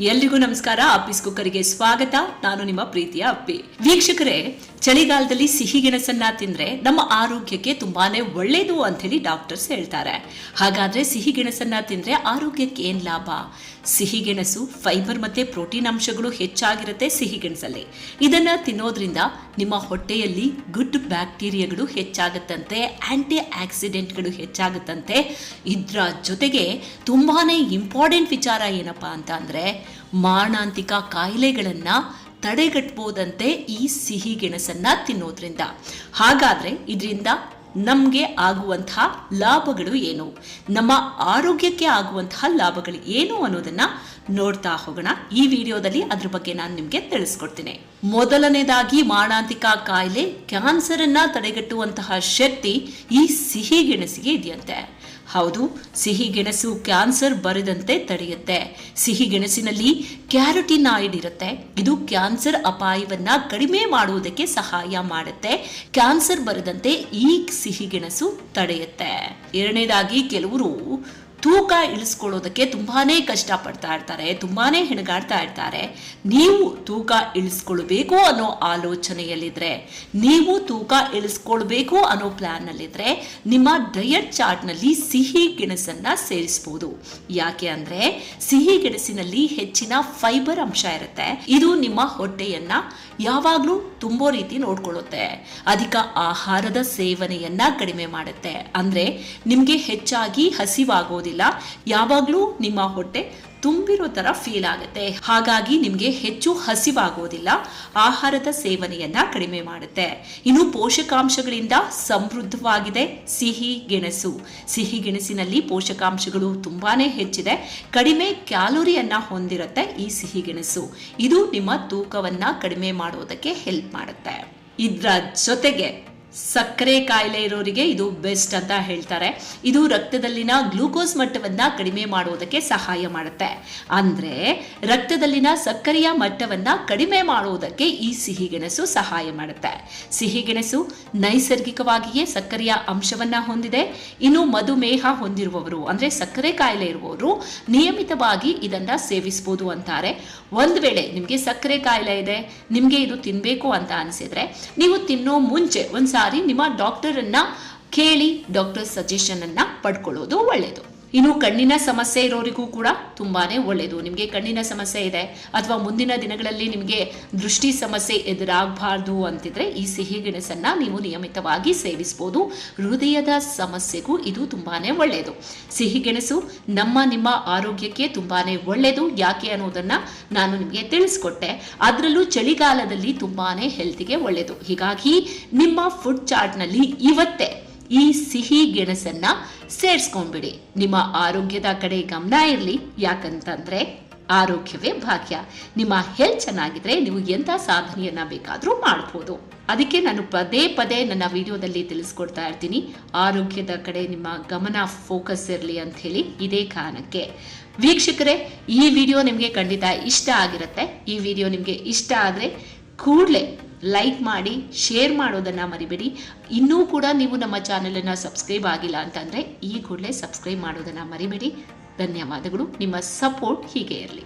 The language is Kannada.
ಎಲ್ರಿಗೂ ನಮಸ್ಕಾರ. ಆಫೀಸ್ ಕುಕ್ಕರಿಗೆ ಸ್ವಾಗತ. ನಾನು ನಿಮ್ಮ ಪ್ರೀತಿಯ ಅಪ್ಪಿ. ವೀಕ್ಷಕರೇ ಚಳಿಗಾಲದಲ್ಲಿ ಸಿಹಿ ಗೆಣಸನ್ನ ತಿಂದ್ರೆ ನಮ್ಮ ಆರೋಗ್ಯಕ್ಕೆ ತುಂಬಾನೇ ಒಳ್ಳೇದು ಅಂತ ಹೇಳಿ ಡಾಕ್ಟರ್ಸ್ ಹೇಳ್ತಾರೆ. ಹಾಗಾದ್ರೆ ಸಿಹಿ ಗೆಣಸನ್ನ ತಿಂದ್ರೆ ಆರೋಗ್ಯಕ್ಕೆ ಏನ್ ಲಾಭ? ಸಿಹಿ ಗೆಣಸು ಫೈಬರ್ ಮತ್ತೆ ಪ್ರೋಟೀನ್ ಅಂಶಗಳು ಹೆಚ್ಚಾಗಿರುತ್ತೆ ಸಿಹಿ ಗೆಣಸಲ್ಲಿ. ಇದನ್ನ ತಿನ್ನೋದ್ರಿಂದ ನಿಮ್ಮ ಹೊಟ್ಟೆಯಲ್ಲಿ ಗುಡ್ ಬ್ಯಾಕ್ಟೀರಿಯಾಗಳು ಹೆಚ್ಚಾಗುತ್ತಂತೆ ಆಂಟಿ ಆಕ್ಸಿಡೆಂಟ್ಗಳು ಹೆಚ್ಚಾಗುತ್ತಂತೆ. ಇದ್ರ ಜೊತೆಗೆ ತುಂಬಾನೇ ಇಂಪಾರ್ಟೆಂಟ್ ವಿಚಾರ ಏನಪ್ಪಾ ಅಂತ ಅಂದ್ರೆ ಮಾರಣಾಂತಿಕ ಕಾಯಿಲೆಗಳನ್ನ ತಡೆಗಟ್ಟಬಹುದಂತೆ ಈ ಸಿಹಿ ಗೆಣಸನ್ನ ತಿನ್ನೋದ್ರಿಂದ. ಹಾಗಾದ್ರೆ ಇದರಿಂದ ನಮಗೆ ಆಗುವಂತಹ ಲಾಭಗಳು ಏನು? ನಮ್ಮ ಆರೋಗ್ಯಕ್ಕೆ ಆಗುವಂತಹ ಲಾಭಗಳು ಏನು ಅನ್ನೋದನ್ನ ನೋಡ್ತಾ ಹೋಗೋಣ. ಈ ವಿಡಿಯೋದಲ್ಲಿ ಅದ್ರ ಬಗ್ಗೆ ನಾನು ನಿಮಗೆ ತಿಳಿಸ್ಕೊಡ್ತೀನಿ. ಮೊದಲನೇದಾಗಿ ಮಾರಣಾಂತಿಕ ಕಾಯಿಲೆ ಕ್ಯಾನ್ಸರ್ ಅನ್ನ ತಡೆಗಟ್ಟುವಂತಹ ಶಕ್ತಿ ಈ ಸಿಹಿ ಗೆಣಸಿಗೆ ಇದೆಯಂತೆ. ಹೌದು, ಸಿಹಿ ಗೆಣಸು ಕ್ಯಾನ್ಸರ್ ಬರದಂತೆ ತಡೆಯುತ್ತೆ. ಸಿಹಿ ಗೆಣಸಿನಲ್ಲಿ ಕ್ಯಾರೋಟಿನಾಯ್ಡ್ ಇರುತ್ತೆ. ಇದು ಕ್ಯಾನ್ಸರ್ ಅಪಾಯವನ್ನ ಕಡಿಮೆ ಮಾಡುವುದಕ್ಕೆ ಸಹಾಯ ಮಾಡುತ್ತೆ. ಕ್ಯಾನ್ಸರ್ ಬರದಂತೆ ಈ ಸಿಹಿ ಗೆಣಸು ತಡೆಯುತ್ತೆ. ಎರಡನೇದಾಗಿ ಕೆಲವರು ತೂಕ ಇಳಿಸ್ಕೊಳ್ಳೋದಕ್ಕೆ ತುಂಬಾನೇ ಕಷ್ಟಪಡ್ತಾ ಇರ್ತಾರೆ, ತುಂಬಾನೇ ಹೆಣಗಾಡ್ತಾ ಇರ್ತಾರೆ. ನೀವು ತೂಕ ಇಳಿಸ್ಕೊಳ್ಬೇಕು ಅನ್ನೋ ಆಲೋಚನೆಯಲ್ಲಿದ್ರೆ, ನೀವು ತೂಕ ಇಳಿಸ್ಕೊಳ್ಬೇಕು ಅನ್ನೋ ಪ್ಲಾನ್ ನಲ್ಲಿದ್ರೆ ನಿಮ್ಮ ಡಯಟ್ ಚಾರ್ಟ್ನಲ್ಲಿ ಸಿಹಿ ಗೆಣಸನ್ನ ಸೇರಿಸಬಹುದು ಯಾಕೆ ಅಂದ್ರೆ, ಸಿಹಿ ಗೆಣಸಿನಲ್ಲಿ ಹೆಚ್ಚಿನ ಫೈಬರ್ ಅಂಶ ಇರುತ್ತೆ. ಇದು ನಿಮ್ಮ ಹೊಟ್ಟೆಯನ್ನ ಯಾವಾಗಲೂ ತುಂಬೋ ರೀತಿ ನೋಡ್ಕೊಳ್ಳುತ್ತೆ. ಅಧಿಕ ಆಹಾರದ ಸೇವನೆಯನ್ನ ಕಡಿಮೆ ಮಾಡುತ್ತೆ. ಅಂದ್ರೆ, ನಿಮ್ಗೆ ಹೆಚ್ಚಾಗಿ ಹಸಿವಾಗೋದಿಲ್ಲ. ಯಾವಾಗಲೂ ನಿಮ್ಮ ಹೊಟ್ಟೆ ತುಂಬಿರೋ ತರ ಫೀಲ್ ಆಗುತ್ತೆ. ಹಾಗಾಗಿ ನಿಮ್ಗೆ ಹೆಚ್ಚು ಹಸಿವಾಗೋದಿಲ್ಲ. ಆಹಾರದ ಸೇವನೆಯನ್ನ ಕಡಿಮೆ ಮಾಡುತ್ತೆ. ಇನ್ನು ಪೋಷಕಾಂಶಗಳಿಂದ ಸಮೃದ್ಧವಾಗಿದೆ ಸಿಹಿ, ಗೆಣಸು. ಸಿಹಿ, ಗೆಣಸಿನಲ್ಲಿ ಪೋಷಕಾಂಶಗಳು ತುಂಬಾನೇ ಹೆಚ್ಚಿದೆ. ಕಡಿಮೆ ಕ್ಯಾಲೋರಿಯನ್ನ ಹೊಂದಿರುತ್ತೆ ಈ ಸಿಹಿ, ಗೆಣಸು. ಇದು ನಿಮ್ಮ ತೂಕವನ್ನ ಕಡಿಮೆ ಮಾಡೋದಕ್ಕೆ ಹೆಲ್ಪ್ ಮಾಡುತ್ತೆ. ಇದರ ಜೊತೆಗೆ ಸಕ್ಕರೆ ಕಾಯಿಲೆ ಇರೋರಿಗೆ ಇದು ಬೆಸ್ಟ್ ಅಂತ ಹೇಳ್ತಾರೆ. ಇದು ರಕ್ತದಲ್ಲಿನ ಗ್ಲೂಕೋಸ್ ಮಟ್ಟವನ್ನ ಕಡಿಮೆ ಮಾಡುವುದಕ್ಕೆ ಸಹಾಯ ಮಾಡುತ್ತೆ. ಅಂದ್ರೆ ರಕ್ತದಲ್ಲಿನ ಸಕ್ಕರೆಯ ಮಟ್ಟವನ್ನ ಕಡಿಮೆ ಮಾಡುವುದಕ್ಕೆ ಈ ಸಿಹಿಗೆಣಸು ಸಹಾಯ ಮಾಡುತ್ತೆ. ಸಿಹಿಗೆಣಸು ನೈಸರ್ಗಿಕವಾಗಿಯೇ ಸಕ್ಕರೆಯ ಅಂಶವನ್ನ ಹೊಂದಿದೆ. ಇನ್ನು ಮಧುಮೇಹ ಹೊಂದಿರುವವರು, ಅಂದ್ರೆ ಸಕ್ಕರೆ ಕಾಯಿಲೆ ಇರುವವರು ನಿಯಮಿತವಾಗಿ ಇದನ್ನ ಸೇವಿಸಬಹುದು ಅಂತಾರೆ. ಒಂದು ವೇಳೆ ನಿಮಗೆ ಸಕ್ಕರೆ ಕಾಯಿಲೆ ಇದೆ, ನಿಮಗೆ ಇದು ತಿನ್ಬೇಕು ಅಂತ ಅನಿಸಿದ್ರೆ ನೀವು ತಿನ್ನೋ ಮುಂಚೆ ಒಂದ್ ಸಾರಿ ನಿಮ್ಮ ಡಾಕ್ಟರ್ ಅನ್ನ ಕೇಳಿ ಡಾಕ್ಟರ್ ಸಜೆಷನ್ ಅನ್ನ ಪಡ್ಕೊಳ್ಳೋದು ಒಳ್ಳೆಯದು ಇನ್ನು ಕಣ್ಣಿನ ಸಮಸ್ಯೆ ಇರೋರಿಗೂ ಕೂಡ ತುಂಬಾನೇ ಒಳ್ಳೆಯದು ನಿಮಗೆ ಕಣ್ಣಿನ ಸಮಸ್ಯೆ ಇದೆ ಅಥವಾ ಮುಂದಿನ ದಿನಗಳಲ್ಲಿ ನಿಮಗೆ ದೃಷ್ಟಿ ಸಮಸ್ಯೆ ಎದುರಾಗಬಾರ್ದು ಅಂತಿದ್ರೆ ಈ ಸಿಹಿ ಗೆಣಸನ್ನ ನೀವು ನಿಯಮಿತವಾಗಿ ಸೇವಿಸಬಹುದು ಹೃದಯದ ಸಮಸ್ಯೆಗೂ ಇದು ತುಂಬಾನೇ ಒಳ್ಳೆಯದು ಸಿಹಿ ಗೆಣಸು ನಮ್ಮ ನಿಮ್ಮ ಆರೋಗ್ಯಕ್ಕೆ ತುಂಬಾನೇ ಒಳ್ಳೆಯದು ಯಾಕೆ ಅನ್ನೋದನ್ನ ನಾನು ನಿಮಗೆ ತಿಳಿಸ್ಕೊಟ್ಟೆ. ಅದರಲ್ಲೂ ಚಳಿಗಾಲದಲ್ಲಿ ತುಂಬಾನೇ ಹೆಲ್ತಿಗೆ ಒಳ್ಳೆಯದು ಹೀಗಾಗಿ ನಿಮ್ಮ ಫುಡ್ ಚಾರ್ಟ್ನಲ್ಲಿ ಇವತ್ತೇ ಈ ಸಿಹಿ ಗೆಣಸನ್ನ ಸೇರಿಸ್ಕೊಂಡ್ಬಿಡಿ. ನಿಮ್ಮ ಆರೋಗ್ಯದ ಕಡೆ ಗಮನ ಇರಲಿ. ಯಾಕಂತಂದ್ರೆ ಆರೋಗ್ಯವೇ ಭಾಗ್ಯ. ನಿಮ್ಮ ಹೆಲ್ತ್ ಚೆನ್ನಾಗಿದ್ರೆ ನೀವು ಎಂಥ ಸಾಧನೆಯನ್ನ ಬೇಕಾದರೂ ಮಾಡ್ಬೋದು. ಅದಕ್ಕೆ ನಾನು ಪದೇ ಪದೇ ನನ್ನ ವಿಡಿಯೋದಲ್ಲಿ ತಿಳಿಸ್ಕೊಡ್ತಾ ಇರ್ತೀನಿ. ಆರೋಗ್ಯದ ಕಡೆ ನಿಮ್ಮ ಗಮನ ಫೋಕಸ್ ಇರಲಿ ಅಂತ ಹೇಳಿ ಇದೇ ಕಾರಣಕ್ಕೆ. ವೀಕ್ಷಕರೇ, ಈ ವಿಡಿಯೋ ನಿಮಗೆ ಖಂಡಿತ ಇಷ್ಟ ಆಗಿರುತ್ತೆ. ಈ ವಿಡಿಯೋ ನಿಮಗೆ ಇಷ್ಟ ಆದರೆ ಕೂಡಲೇ ಲೈಕ್ ಮಾಡಿ ಶೇರ್ ಮಾಡೋದನ್ನು ಮರಿಬೇಡಿ. ಇನ್ನೂ ಕೂಡ ನೀವು ನಮ್ಮ ಚಾನಲನ್ನು ಸಬ್ಸ್ಕ್ರೈಬ್ ಆಗಿಲ್ಲ ಅಂತಂದರೆ ಈ ಕೂಡಲೇ ಸಬ್ಸ್ಕ್ರೈಬ್ ಮಾಡೋದನ್ನು ಮರಿಬೇಡಿ. ಧನ್ಯವಾದಗಳು. ನಿಮ್ಮ ಸಪೋರ್ಟ್ ಹೀಗೆ ಇರಲಿ.